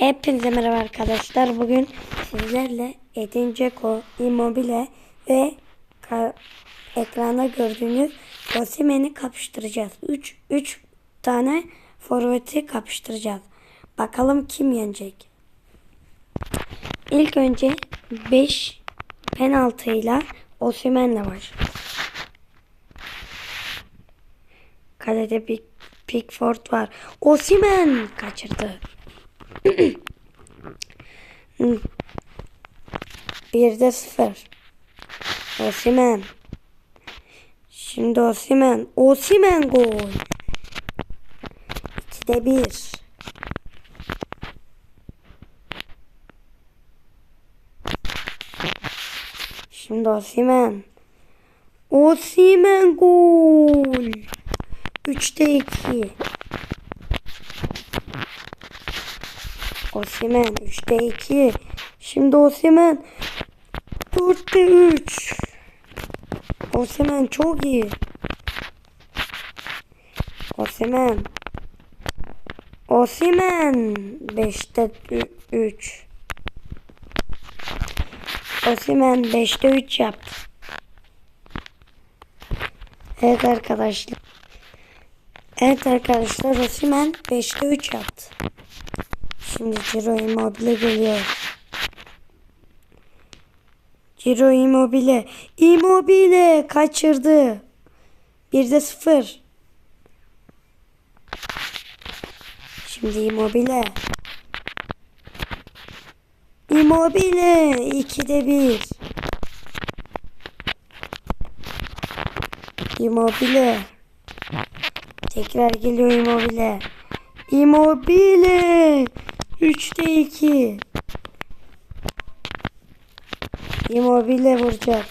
Hepinize merhaba arkadaşlar. Bugün sizlerle Edin Dzeko, Immobile ve ekranda gördüğünüz Osimhen'i kapıştıracağız. 3 3 tane forveti kapıştıracağız. Bakalım kim yenecek. İlk önce 5 penaltıyla Osimhen'le başlıyoruz. Kalede Pickford var. Osimhen kaçırdı. Bir de sıfır. Osimen. Şimdi Osimen. Osimen gol. İkide bir. Şimdi Osimen. Osimen gol. Üçte iki. Osimen 3'te 2. Şimdi Osimen 4'te 3. Osimen çok iyi. Osimen. Osimen 5'te 3. Osimen 5'te 3 yaptı. Evet arkadaşlar. Evet arkadaşlar Osimen 5'te 3 yaptı. Şimdi Ciro Immobile geliyor. Ciro Immobile. Immobile kaçırdı. Bir de sıfır. Şimdi Immobile. Immobile. ikide bir. Immobile. Tekrar geliyor Immobile. Immobile. 3'te 2. Immobile vuracak.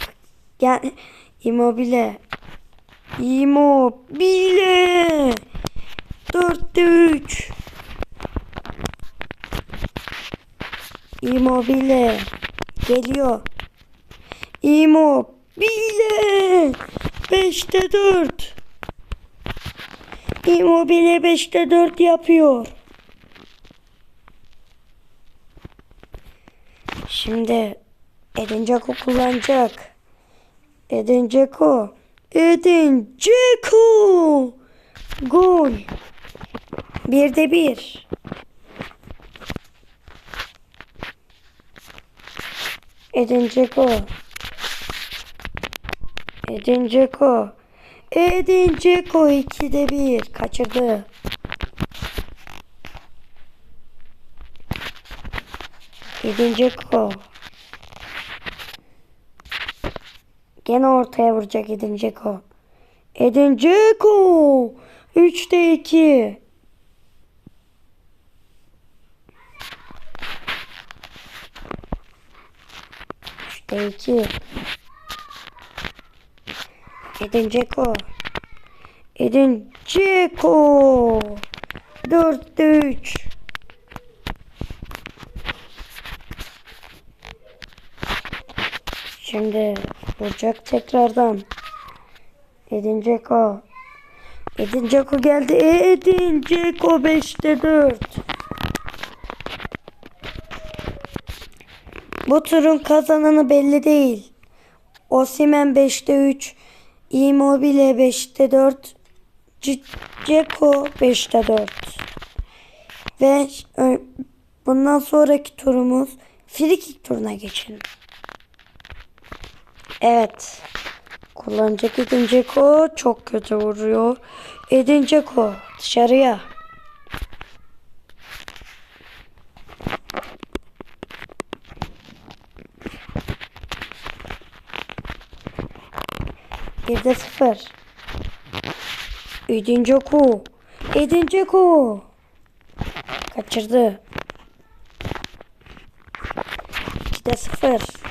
Gel. Immobile. Immobile. 4'te 3. Immobile. Geliyor. Immobile. 5'te 4. Immobile 5'te 4 yapıyor. Şimdi Edin Dzeko kullanacak. Edin Dzeko. Edin Dzeko. Gol. Bir de bir. Edin Dzeko. Edin Dzeko. Edin Dzeko ikide bir. Kaçırdı. Edin Dzeko. Gene ortaya vuracak Edin Dzeko. Edin Dzeko. 3'te 2. Üçte iki. Edin Dzeko. Edin Dzeko. Dörtte üç. Şimdi vuracak tekrardan. Edin Dzeko. Edin Dzeko geldi. Edin Dzeko 5'te 4. Bu turun kazananı belli değil. Osimen 5'te 3. Immobile 5'te 4. C- Dzeko 5'te 4. Ve bundan sonraki turumuz frikik turuna geçelim. Evet. Kullanacak Edin Dzeko çok kötü vuruyor. Edin Dzeko dışarıya. Bir de sıfır. Edin Dzeko. Edin Dzeko. Kaçırdı. İki de sıfır.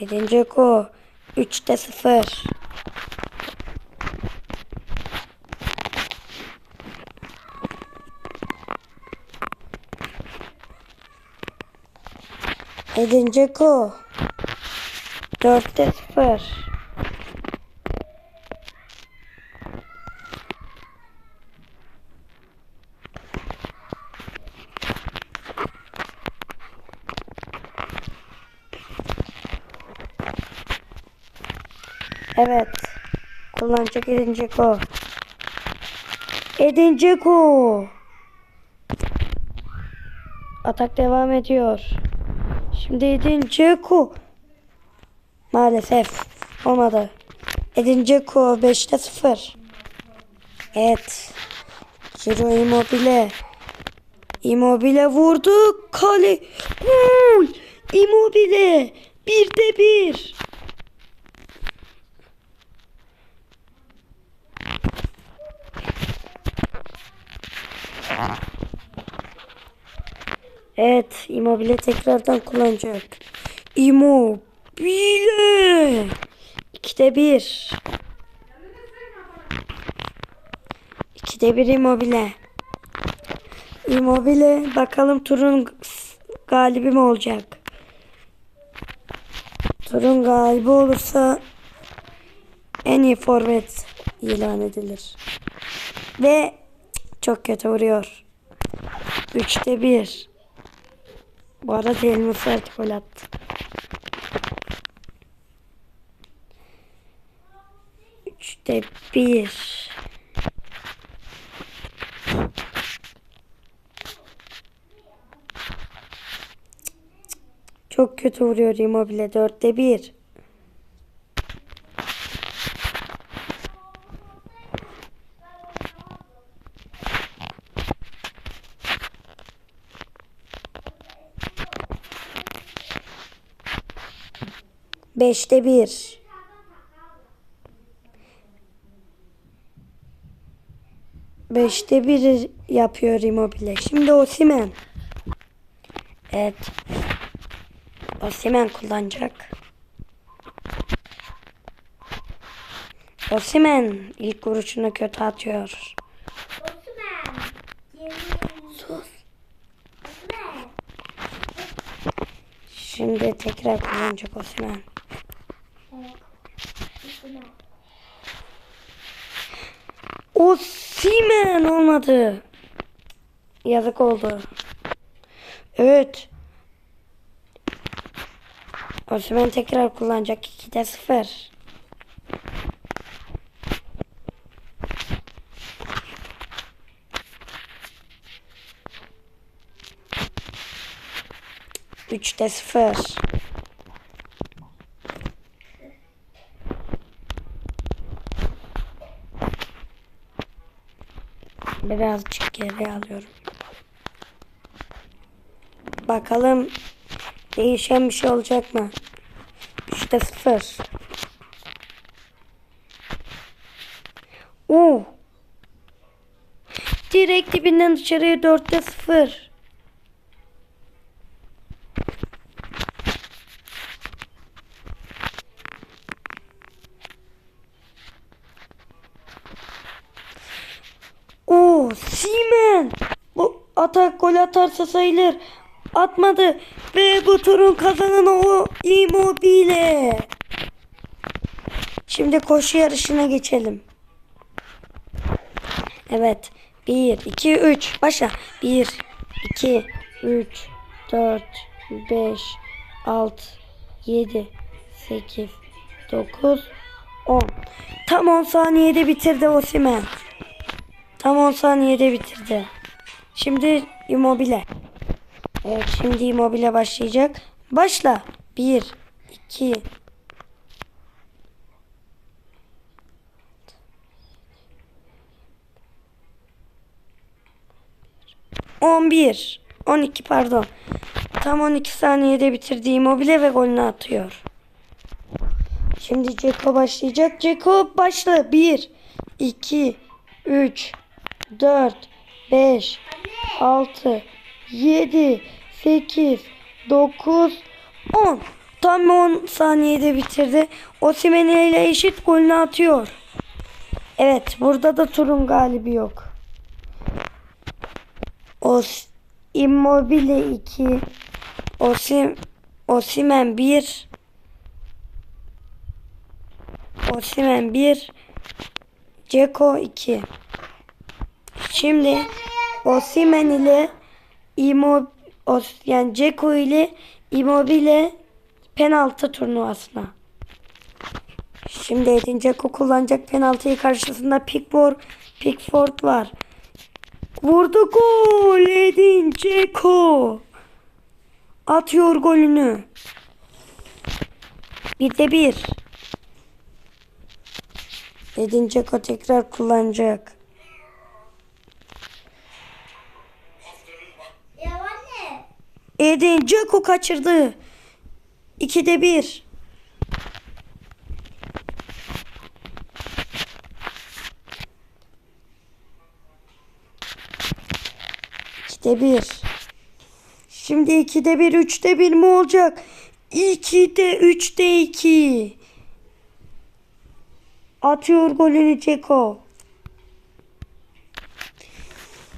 Edin Dzeko 3'te 0. Edin Dzeko 4'te 0. Evet. Kullanacak edinecek o. Edinecek o. Atak devam ediyor. Şimdi Edin Dzeko. Maalesef olmadı. Edin Dzeko 5'te 0. Evet. Ciro Immobile. Immobile vurdu. Kale. Gol. Immobile. 1'de 1. Evet. Immobile tekrardan kullanacak. Immobile. İkide bir. İkide bir Immobile. Immobile bakalım turun galibi mi olacak? Turun galibi olursa en iyi forvet ilan edilir. Ve çok kötü vuruyor. Üçte bir. Bu arada Elmas Sert gol attı. Üçte bir. Çok kötü vuruyor Immobile. Dörtte bir. Beşte bir. Beşte bir yapıyor Immobile. Şimdi Osimhen. Evet. Osimhen kullanacak. Osimhen ilk vuruşunu kötü atıyor. Osman. Osman. Şimdi tekrar kullanacak Osimhen. Osman. Osimhen olmadı. Yazık oldu. Evet. Osimhen tekrar kullanacak 2'de 0. Üçte sıfır. Birazcık geri alıyorum. Bakalım değişen bir şey olacak mı? Üçte sıfır. Oo. Direkt dibinden dışarıya dörtte sıfır. Simen. Bu atak gol atarsa sayılır. Atmadı ve bu turun kazananı o Immobile. Şimdi koşu yarışına geçelim. Evet. 1, 2, 3. Başla. 1, 2, 3, 4, 5, 6, 7, 8, 9, 10. Tam 10 saniyede bitirdi Osimhen. Tam 10 saniyede bitirdi. Şimdi Immobile. Evet şimdi Immobile başlayacak. Başla. 1, 2, 11, 12 pardon. Tam 12 saniyede bitirdi Immobile ve golünü atıyor. Şimdi Ceko başlayacak. Ceko başla. 1, 2, 3, 4, 5, 6, 7, 8, 9, 10. Tam 10 saniyede bitirdi. Osimhen ile eşit golünü atıyor. Evet burada da turun galibi yok. Os Immobile 2 Osim Osimen 1 Osimen 1 Ceko 2 Şimdi Osimen ile Immo Os yani Ceko ile Immobile penaltı turnuvasına. Şimdi Edin Dzeko kullanacak penaltıyı karşısında Pickford, Pickford var. Vurdu gol Edin Dzeko. Atıyor golünü. Bir de bir. Edin Dzeko tekrar kullanacak. Edin Dzeko kaçırdı. İkide bir. İkide bir. Şimdi ikide bir, üçte bir mi olacak? İkide, üçte iki. Atıyor golünü Ceko.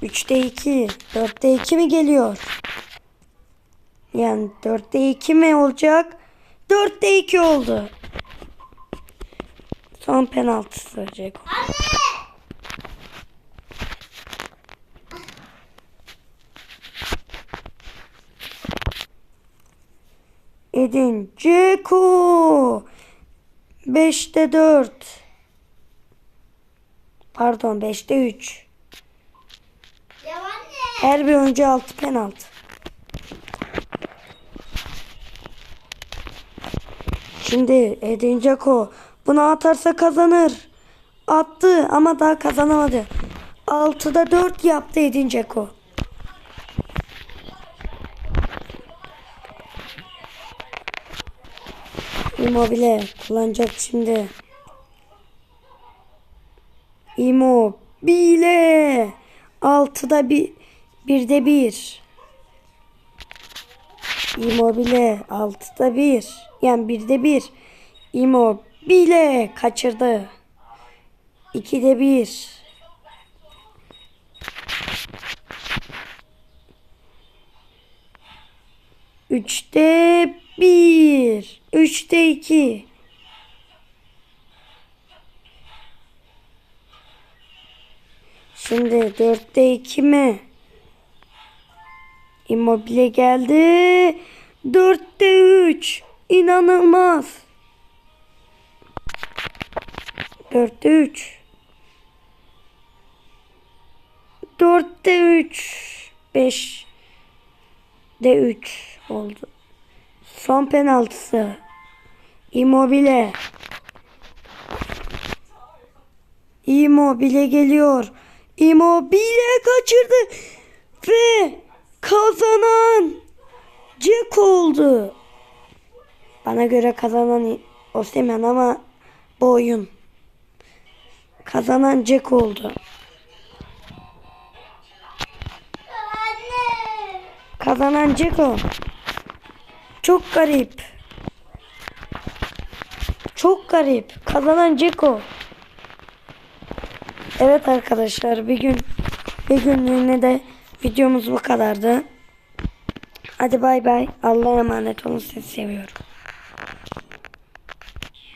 Üçte iki. Dörtte iki mi geliyor? Yani 4'te 2 mi olacak? 4'te 2 oldu. Son penaltısı Ceko. Anne. Edin Ceko. 5'te 4. Pardon 5'te 3. Ya anne. Her bir oyuncu 6 penaltı. Şimdi Edin Dzeko bunu atarsa kazanır. Attı ama daha kazanamadı. 6'da 4 yaptı Edin Dzeko. Immobile kullanacak şimdi. Immobile 6'da bir birde bir. Immobile 6'da bir. Yani birde bir. Immobile kaçırdı. 2'de bir. Üçte bir. Üçte iki. Şimdi dörtte iki mi? Immobile geldi. Dörtte üç. İnanılmaz. Dörtte üç. Dörtte üç. Beş. De üç oldu. Son penaltısı. Immobile. Immobile geliyor. Immobile kaçırdı. Ve kazanan Jack oldu. Bana göre kazanan Osimhen ama bu oyun. Kazanan Jack oldu. Anne. Kazanan Ceko. Çok garip. Çok garip. Kazanan Ceko. Evet arkadaşlar bir gün bir günlüğüne de videomuz bu kadardı. Hadi bay bay. Allah'a emanet olun. Sizi seviyorum.